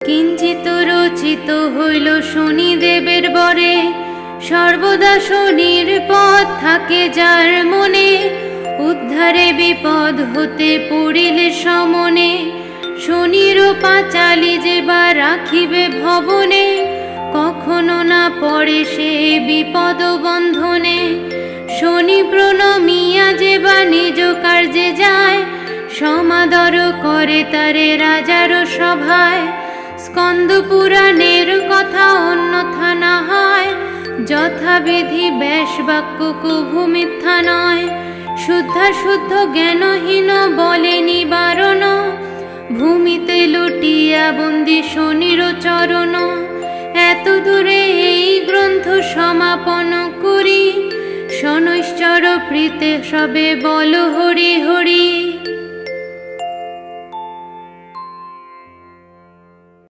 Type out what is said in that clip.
কিঞ্চিত রচিত হইল শনিদেবের বরে। সর্বদা শনির পথ থাকে যার মনে। উদ্ধারে বিপদ হতে পড়িলে সমনে। শনির পাঁচালি যে বা রাখিবে ভবনে, কখনো না পড়ে সে বিপদ বন্ধনে। শনি প্রণমিয়া যে বা নিজ কার্যে যায়, সমাদর করে তারে রাজার সভায়। পুরাণের কথা অন্যথা না হয় যথাবিধি ব্যাস বাক্য কভু মিথ্যা নয়। শুদ্ধা শুদ্ধ জ্ঞানহীন বলে নিবারণ। ভূমিতে লুটিয়া বন্দি শনির চরণ। এত দূরে এই গ্রন্থ সমাপন করি। শনৈশ্চর প্রীতে সবে বল হরি হরি।